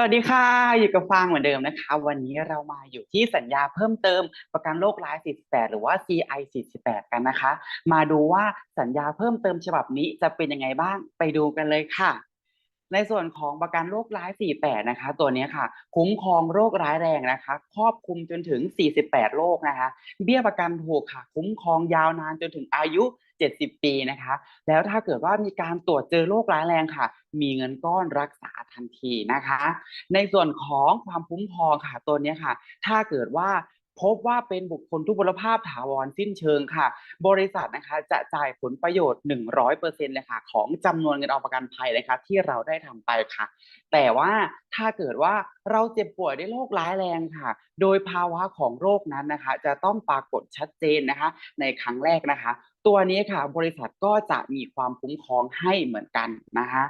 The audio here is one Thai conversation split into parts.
สวัสดีค่ะ อยู่กับฟางเหมือนเดิมนะคะ วันนี้เรามาอยู่ที่สัญญาเพิ่มเติมประกันโรคร้าย 48 หรือว่า CI 48 กันนะคะ มาดูว่าสัญญาเพิ่มเติมฉบับนี้จะเป็นยังไงบ้างไปดูกันเลยค่ะ ในส่วนของประกันโรคร้าย 48 นะคะ ตัวนี้ค่ะ คุ้มครองโรคร้ายแรงนะคะ ครอบคลุมจนถึง 48 โรคนะคะ เบี้ยประกันถูกค่ะ คุ้มครองยาวนานจนถึงอายุ 70 ปีนะคะ แล้วถ้าเกิดว่ามีการตรวจเจอโรคร้ายแรงค่ะ มีเงินก้อนรักษาทันทีนะคะ ในส่วนของความคุ้มครองค่ะตัวนี้ค่ะ ถ้าเกิดว่า พบว่าเป็นบุคคลทุพพลภาพถาวรสิ้นเชิงค่ะ บริษัทนะคะจะจ่ายผลประโยชน์ 100%เลยค่ะ ของจำนวนเงินออกประกันภัยนะคะที่เราได้ทำไปค่ะ แต่ว่าถ้าเกิดว่าเราเจ็บป่วยด้วยโรคร้ายแรงค่ะ โดยภาวะของโรคนั้นนะคะ จะต้องปรากฏชัดเจนนะคะ ในครั้งแรกนะคะ ตัวนี้ค่ะ บริษัทก็จะมีความคุ้มครองให้เหมือนกันนะคะ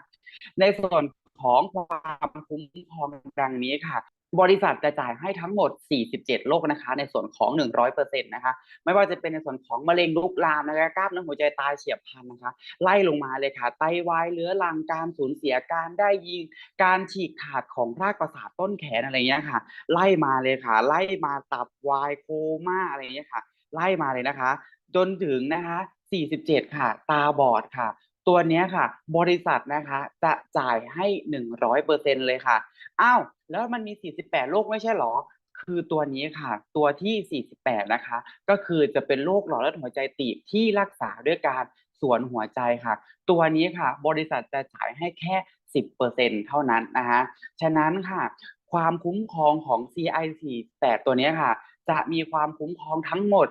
ในส่วนของความคุ้มครองดังนี้ค่ะ บริษัทจะจ่ายให้ทั้งหมด 47 โรคนะคะ ในส่วนของ 100%นะคะ ไม่ว่าจะเป็นในส่วนของมะเร็งลุกลามนะคะกล้ามเนื้อหัวใจตายเฉียบพลันนะคะ ไล่ลงมาเลยค่ะ ไตวายเรื้อรัง การสูญเสีย การได้ยิงการฉีกขาดของรากประสาทต้นแขนอะไรเงี้ยค่ะ ไล่มาเลยค่ะ ไล่มาตับวายโคม่าอะไรเงี้ยค่ะ ไล่มาเลยนะคะ จนถึงนะคะ 47 ค่ะ ตาบอดค่ะ ตัวนี้ค่ะ บริษัทนะคะจะจ่ายให้100%เปอร์เซ็นเลยค่ะอ้าวแล้วมันมี48โรคไม่ใช่หรอ คือตัวนี้ค่ะ ตัวที่ 48 นะคะ ก็คือจะเป็นโรคหลอดเลือดหัวใจตีบที่รักษาด้วยการสวนหัวใจค่ะ ตัวนี้ค่ะ บริษัทจะจ่ายให้แค่ 10%เท่านั้นนะคะฉะนั้นค่ะ ความคุ้มครองของ CI 48ตัวนี้ค่ะ จะมีความคุ้มครองทั้งหมด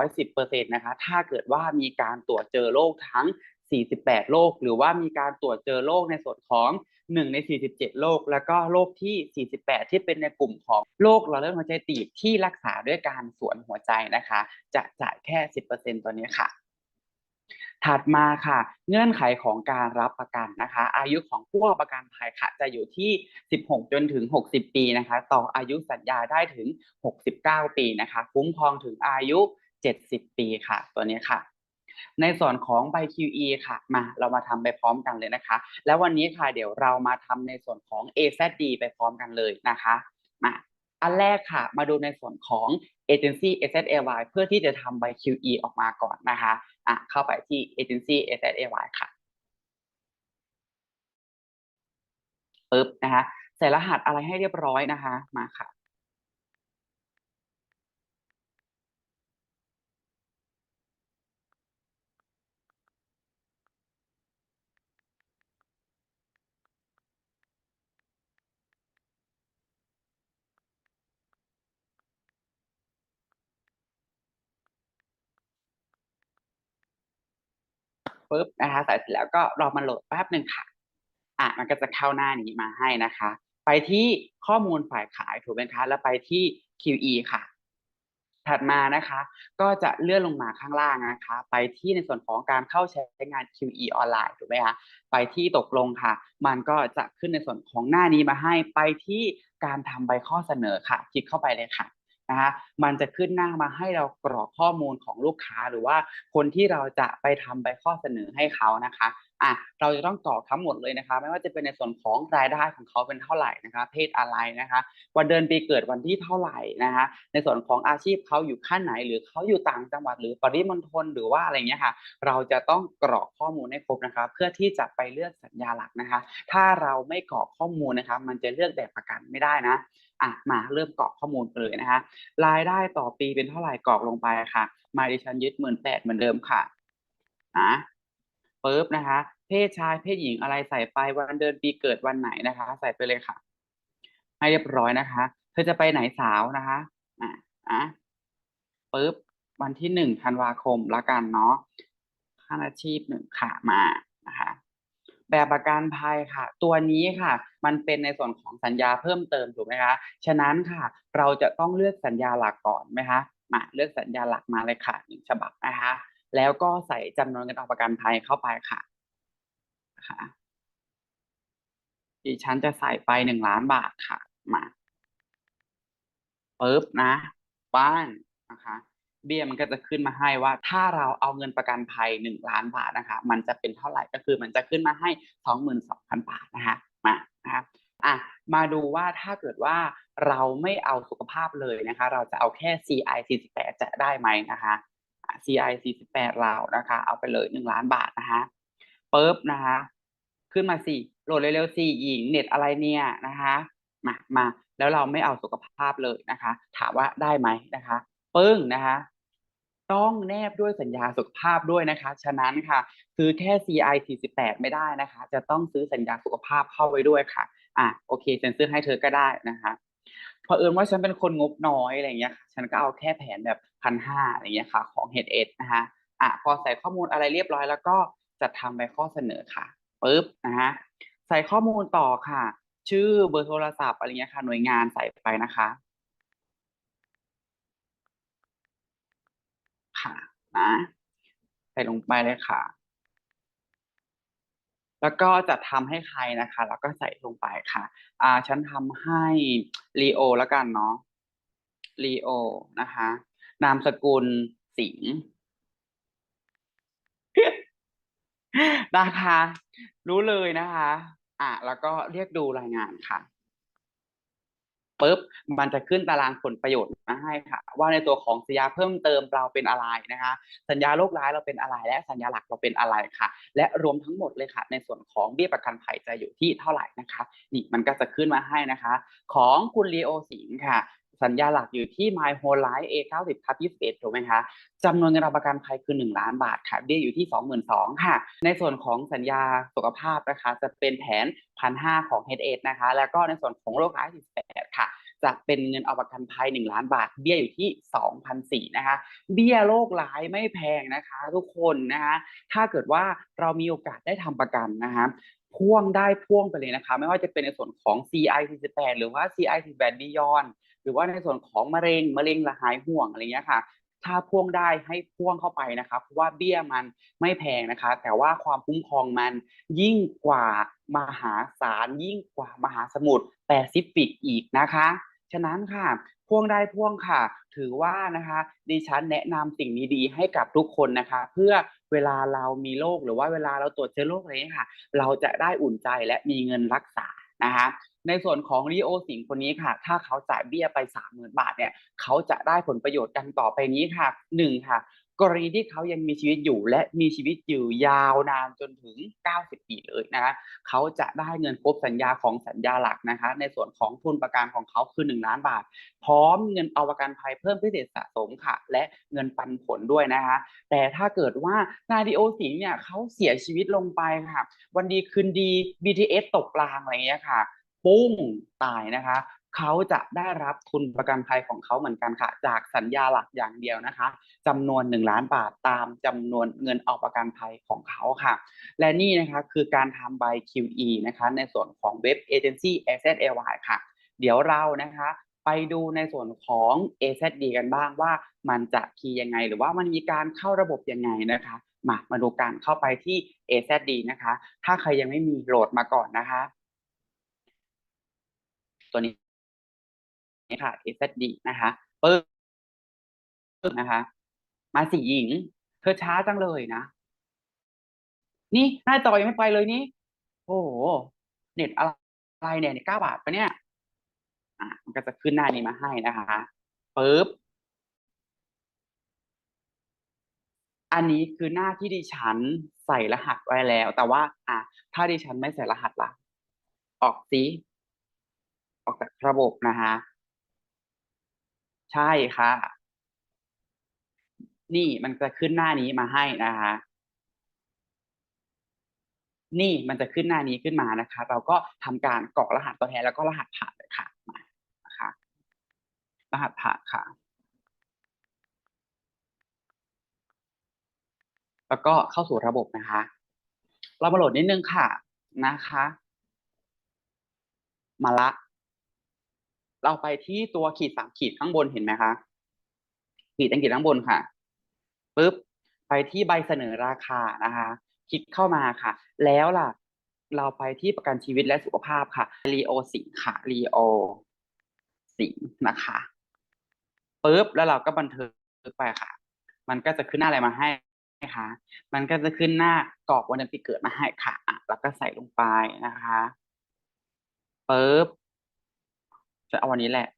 110%นะคะ ถ้าเกิดว่ามีการตรวจเจอโรคทั้ง 48 โรคหรือว่ามีการตรวจเจอโรคในส่วนของ 1 ใน 47 โรคแล้วก็โรคที่ 48 ที่เป็นในกลุ่มของโรคหลอดเลือดหัวใจตีบที่รักษาด้วยการสวนหัวใจนะคะ จะจ่ายแค่ 10%ตัวนี้ค่ะถัดมาค่ะ เงื่อนไขของการรับประกันนะคะ อายุของผู้ประกันภัยค่ะ จะอยู่ที่ 16 จนถึง 60 ปีนะคะ ต่ออายุสัญญาได้ถึง 69 ปีนะคะ คุ้มครองถึงอายุ 70 ปีค่ะ ตัวนี้ค่ะ ในส่วนของใบ QE ค่ะมาเรามาทำไปพร้อมกันเลยนะคะ แล้ววันนี้ค่ะเดี๋ยวเรามาทำในส่วนของ AZD ไปพร้อมกันเลยนะคะมาอันแรกค่ะ มาดูในส่วนของ Agency SSAY เพื่อที่จะทำใบ QE ออกมาก่อนนะคะอะเข้าไปที่ Agency SSAY ค่ะปึ๊บนะคะใส่รหัสอะไรให้เรียบร้อยนะคะมาค่ะ ปึ๊บนะคะใส่เสร็จแล้วก็รอมันโหลดแป๊บหนึ่งค่ะอะมันก็จะเข้าหน้านี้มาให้นะคะ ไปที่ข้อมูลฝ่ายขายถูกไหมคะ แล้วไปที่ QE ค่ะ ถัดมานะคะ ก็จะเลื่อนลงมาข้างล่างนะคะ ไปที่ในส่วนของการเข้าใช้งาน QE ออนไลน์ถูกไหมคะไปที่ตกลงค่ะ มันก็จะขึ้นในส่วนของหน้านี้มาให้ ไปที่การทำใบข้อเสนอค่ะ คลิกเข้าไปเลยค่ะ นะคะมันจะขึ้นหน้ามาให้เรากรอกข้อมูลของลูกค้าหรือว่าคนที่เราจะไปทำใบข้อเสนอให้เขานะคะ อะเราจะต้องกรอกทั้งหมดเลยนะคะ ไม่ว่าจะเป็นในส่วนของรายได้ของเขาเป็นเท่าไหร่นะคะ เพศอะไรนะคะ วันเดือนปีเกิดวันที่เท่าไหร่นะคะ ในส่วนของอาชีพเขาอยู่ขั้นไหน หรือเขาอยู่ต่างจังหวัดหรือปริมณฑลหรือว่าอะไรเงี้ยค่ะ เราจะต้องกรอกข้อมูลให้ครบนะคะ เพื่อที่จะไปเลือกสัญญาหลักนะคะ ถ้าเราไม่กรอกข้อมูลนะคะ มันจะเลือกแบบประกันไม่ได้นะอะมาเริ่มกรอกข้อมูลเลยนะคะ รายได้ต่อปีเป็นเท่าไหร่กรอกลงไปค่ะ มาดิฉันยึดหมื่นแปดเหมือนเดิมค่ะนะ ปึ๊บนะคะ เพศชายเพศหญิงอะไรใส่ไปวันเดือนปีเกิดวันไหนนะคะ ใส่ไปเลยค่ะ ให้เรียบร้อยนะคะ เธอจะไปไหนสาวนะคะอะอะปึ๊บวันที่หนึ่งธันวาคมละกันเนาะค่าอาชีพหนึ่งค่ะมานะคะแบบประกันภัยค่ะ ตัวนี้ค่ะ มันเป็นในส่วนของสัญญาเพิ่มเติมถูกไหมคะฉะนั้นค่ะ เราจะต้องเลือกสัญญาหลักก่อนไหมคะมาเลือกสัญญาหลักมาเลยค่ะหนึ่งฉบับนะคะ แล้วก็ใส่จำนวนเงินออกประกันภัยเข้าไปค่ะนะคะดิฉันจะใส่ไปหนึ่งล้านบาทค่ะ มาปึ๊บนะป้านนะคะ เบี้ยมันก็จะขึ้นมาให้ว่า ถ้าเราเอาเงินประกันภัยหนึ่งล้านบาทนะคะ มันจะเป็นเท่าไหร่ก็คือมันจะขึ้นมาให้สองหมื่นสองพันบาทนะคะ มานะคะอะมาดูว่าถ้าเกิดว่าเราไม่เอาสุขภาพเลยนะคะ เราจะเอาแค่ CI 48จะได้ไหมนะคะ CI 48เรานะคะ เอาไปเลยหนึ่งล้านบาทนะคะปุ๊บนะคะ ขึ้นมาสิโหลดเร็วๆสิหญิงเน็ตอะไรเนี่ยนะคะมามา แล้วเราไม่เอาสุขภาพเลยนะคะ ถามว่าได้ไหมนะคะปึ้งนะคะ ต้องแนบด้วยสัญญาสุขภาพด้วยนะคะ ฉะนั้นค่ะ ซื้อแค่ CI 48ไม่ได้นะคะ จะต้องซื้อสัญญาสุขภาพเข้าไว้ด้วยค่ะ อะโอเคฉันซื้อให้เธอก็ได้นะคะ พอเอิญว่าฉันเป็นคนงบน้อยอะไรเงี้ยฉันก็เอาแค่แผนแบบพันห้าอะไรเงี้ยค่ะ ของ Head e d นะคะอะพอใส่ข้อมูลอะไรเรียบร้อย แล้วก็จัดทำใบข้อเสนอค่ะปึ๊บนะฮะใส่ข้อมูลต่อค่ะ ชื่อเบอร์โทรศัพท์อะไรเงี้ยค่ะ หน่วยงานใส่ไปนะคะค่ะนะใส่ลงไปเลยค่ะ แล้วก็จะทำให้ใครนะคะ แล้วก็ใส่ลงไปค่ะ อ่า ฉันทำให้ลีโอแล้วกันเนาะลีโอนะคะ นามสกุลสิงห์นะคะ รู้เลยนะคะ อะ แล้วก็เรียกดูรายงานค่ะ ปุ๊บมันจะขึ้นตารางผลประโยชน์มาให้ค่ะ ว่าในตัวของสัญญาเพิ่มเติมเราเป็นอะไรนะคะ สัญญาโรคร้ายเราเป็นอะไร และสัญญาหลักเราเป็นอะไรค่ะ และรวมทั้งหมดเลยค่ะ ในส่วนของเบี้ยประกันภัยจะอยู่ที่เท่าไหร่นะคะ นี่มันก็จะขึ้นมาให้นะคะ ของคุณลีโอสิงห์ค่ะ สัญญาหลักอยู่ที่ My Whole Life A 9 0 ทับ21ถูกไหมคะจำนวนเงินประกันภัยคือ 1 ล้านบาทค่ะเบี้ยอยู่ที่ 22,000ค่ะ ในส่วนของสัญญาสุขภาพนะคะจะเป็นแผน 1,500 ของ Head Aid นะคะ แล้วก็ในส่วนของโรคร้าย18ค่ะจะเป็นเงินเอาประกันภัย 1 ล้านบาท เบี้ยอยู่ที่2,004นะคะ เบี้ยโรคร้ายไม่แพงนะคะ ทุกคนนะคะ ถ้าเกิดว่าเรามีโอกาสได้ทำประกันนะคะ พ่วงได้พ่วงไปเลยนะคะ ไม่ว่าจะเป็นในส่วนของ CI 48หรือว่า CI 48 Beyond หรือว่าในส่วนของมะเร็งมะเร็งละหายห่วงอะไรเงี้ยค่ะ ถ้าพ่วงได้ให้พ่วงเข้าไปนะคะเพราะว่าเบี้ยมันไม่แพงนะคะ แต่ว่าความคุ้มครองมันยิ่งกว่ามหาศาลยิ่งกว่ามหาสมุทรแปซิฟิกอีกนะคะ ฉะนั้นค่ะ พ่วงได้พ่วงค่ะ ถือว่านะคะดิฉันแนะนำสิ่งดีๆให้กับทุกคนนะคะ เพื่อเวลาเรามีโรคหรือว่าเวลาเราตรวจเจอโรคอะไรเงี้ยค่ะ เราจะได้อุ่นใจและมีเงินรักษานะคะในส่วนของรีโอสิงคนนี้ค่ะ ถ้าเขาจ่ายเบี้ยไปสามหมื่นบาทเนี่ย เขาจะได้ผลประโยชน์กันต่อไปนี้ค่ะหนึ่งค่ะ กรณีที่เขายังมีชีวิตอยู่ และมีชีวิตอยู่ยาวนานจนถึง 90 ปีเลยนะคะเขาจะได้เงินครบสัญญาของสัญญาหลักนะคะ ในส่วนของทุนประกันของเขาคือ 1 ล้านบาท พร้อมเงินเอาประกันภัยเพิ่มพิเศษสะสมค่ะ และเงินปันผลด้วยนะคะ แต่ถ้าเกิดว่านาดีโอสิงเนี่ยเขาเสียชีวิตลงไปค่ะ วันดีคืนดี BTS ตกรางอะไรเงี้ยค่ะ ปุ้งตายนะคะ เขาจะได้รับทุนประกันภัยของเขาเหมือนกันค่ะ จากสัญญาหลักอย่างเดียวนะคะจำนวน 1 ล้านบาทตามจำนวนเงินออกประกันภัยของเขาค่ะ และนี่นะคะคือการทำใบ QE นะคะในส่วนของเว็บ Agency Asset AY ค่ะ เดี๋ยวเรานะคะไปดูในส่วนของ AZD กันบ้างว่ามันจะคีย์ยังไง หรือว่ามันมีการเข้าระบบยังไงนะคะ มามาดูการเข้าไปที่ AZD นะคะ ถ้าใครยังไม่มีโหลดมาก่อนนะคะ ตัวนี้ นี่ค่ะ AZD นะคะปึ๊บนะคะ มาสีหญิง เธอช้าจังเลยนะ นี่หน้าจอยังไม่ไปเลยนี่ โอ้โห เน็ตอะไรเนี่ยเน็ตเก้าบาทปะเนี่ย อะมันก็จะขึ้นหน้านี้มาให้นะคะปึ๊บอันนี้คือหน้าที่ดิฉันใส่รหัสไว้แล้ว แต่ว่า อะถ้าดิฉันไม่ใส่รหัสล่ะ ออกสิออกจากระบบนะคะ ใช่ค่ะ นี่มันจะขึ้นหน้านี้มาให้นะคะ นี่มันจะขึ้นหน้านี้ขึ้นมานะคะ เราก็ทำการกรอกรหัสตัวแทนแล้วก็รหัสผ่านเลยค่ะมานะคะ รหัสผ่านค่ะ แล้วก็เข้าสู่ระบบนะคะ เรามาโหลดนิดนึงค่ะนะคะ มาละ เราไปที่ตัวขีดสามขีดข้างบนเห็นไหมคะ ขีดตังขีดข้างบนค่ะปุ๊บไปที่ใบเสนอราคานะคะ คลิกเข้ามาค่ะ แล้วล่ะ เราไปที่ประกันชีวิตและสุขภาพค่ะรีโอสิงค่ะรีโอสิงนะคะปุ๊บแล้วเราก็บันทึกไปค่ะ มันก็จะขึ้นหน้าอะไรมาให้นะคะ มันก็จะขึ้นหน้ากรอกวันเดือนปีเกิดมาให้ค่ะแล้วก็ใส่ลงไปนะคะปึ๊บ จะเอาวันนี้แหละ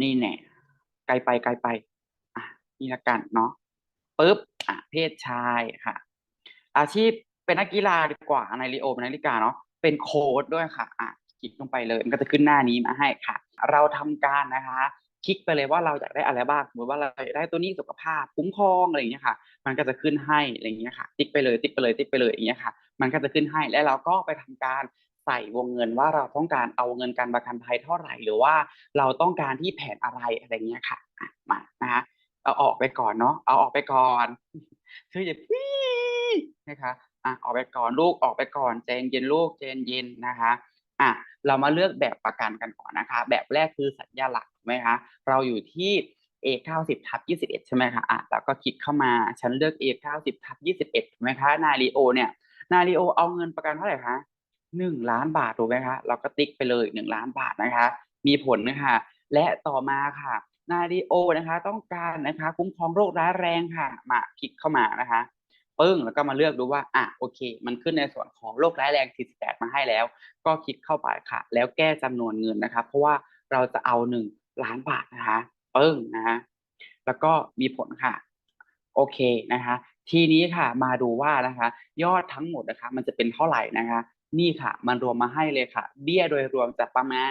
นี่แน่ไกลไปไกลไป อะนี่ละกันเนาะปึ๊บอะเพศชายค่ะ อาชีพเป็นนักกีฬาดีกว่าในรีโอเป็นนักกีฬาเนาะเป็นโค้ดด้วยค่ะ อะคลิกลงไปเลย มันก็จะขึ้นหน้านี้มาให้ค่ะ เราทำการนะคะ คลิกไปเลยว่าเราอยากได้อะไรบ้างสมมติว่าเราอยากได้ตัวนี้สุขภาพคุ้มครองอะไรอย่างเงี้ยค่ะ มันก็จะขึ้นให้อะไรอย่างเงี้ยค่ะ ติ๊กไปเลยติ๊กไปเลยติ๊กไปเลยอย่างเงี้ยค่ะ มันก็จะขึ้นให้แล้วเราก็ไปทำการ ใส่วงเงินว่าเราต้องการเอาเงินการประกันภัยเท่าไหร่ หรือว่าเราต้องการที่แผนอะไรอะไรเงี้ยค่ะมานะคะเอาออกไปก่อนเนาะเอาออกไปก่อนคืออย่าพี่นะคะอะออกไปก่อนลูกออกไปก่อนเจนเย็นลูกเจนเย็นนะคะอะเรามาเลือกแบบประกันกันก่อนนะคะ แบบแรกคือสัญญาหลักถูกไหมคะเราอยู่ที่ A 9 0ทับ21 ใช่ไหมคะอะแล้วก็คลิกเข้ามาฉันเลือก A 9 0ทับ21ถูกไหมคะนารีโอเนี่ยนารีโอเอาเงินประกันเท่าไหร่คะ หนึ่งล้านบาทถูกไหมคะเราก็ติ๊กไปเลยหนึ่งล้านบาทนะคะ มีผลนะคะ และต่อมาค่ะนารีโอนะคะ ต้องการนะคะ คุ้มครองโรคร้ายแรงค่ะมาคลิกเข้ามานะคะปึ้งแล้วก็มาเลือกดูว่าอะโอเค มันขึ้นในส่วนของโรคร้ายแรง 48 มาให้แล้ว ก็คลิกเข้าไปค่ะ แล้วแก้จำนวนเงินนะคะ เพราะว่าเราจะเอา1ล้านบาทนะคะปึ้งนะคะแล้วก็มีผลค่ะ โอเคนะคะ ทีนี้ค่ะมาดูว่านะคะ ยอดทั้งหมดนะคะ มันจะเป็นเท่าไหร่นะคะ นี่ค่ะ มันรวมมาให้เลยค่ะ เบี้ยโดยรวมจะประมาณ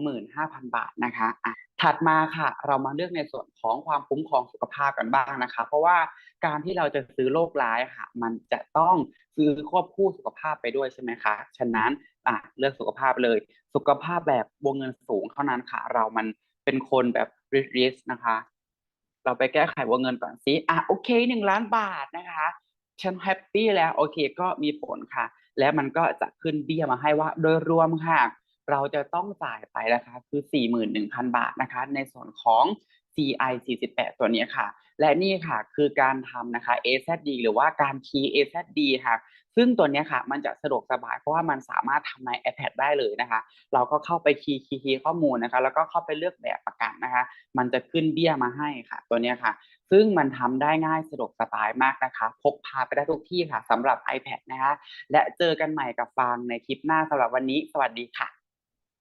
25,000 บาทนะคะอะถัดมาค่ะ เรามาเลือกในส่วนของความคุ้มครองสุขภาพกันบ้างนะคะ เพราะว่าการที่เราจะซื้อโรคร้ายค่ะ มันจะต้องซื้อควบคู่สุขภาพไปด้วยใช่ไหมคะ ฉะนั้นอะเลือกสุขภาพเลย สุขภาพแบบวงเงินสูงเท่านั้นค่ะ เรามันเป็นคนแบบ risk นะคะ เราไปแก้ไขวงเงินก่อนสิอะโอเคหนึ่งล้านบาทนะคะฉันแฮปปี้แล้วโอเคก็มีผลค่ะ และมันก็จะขึ้นเบี้ยมาให้ว่าโดยรวมค่ะเราจะต้องจ่ายไปนะคะคือ 41,000 บาทนะคะ ในส่วนของ CI 48 ตัวนี้ค่ะ และนี่ค่ะคือการทำนะคะ AZD หรือว่าการคีย์ AZD ค่ะ ซึ่งตัวนี้ค่ะ มันจะสะดวกสบายเพราะว่ามันสามารถทำใน iPad ได้เลยนะคะ เราก็เข้าไปคีย์คีย์คีย์ข้อมูลนะคะ แล้วก็เข้าไปเลือกแบบประกันนะคะ มันจะขึ้นเบี้ยมาให้ค่ะ ตัวนี้ค่ะ ซึ่งมันทำได้ง่ายสะดวกสบายมากนะคะ พกพาไปได้ทุกที่ค่ะสำหรับ iPad นะคะ และเจอกันใหม่กับฟังในคลิปหน้าสำหรับวันนี้ สวัสดีค่ะ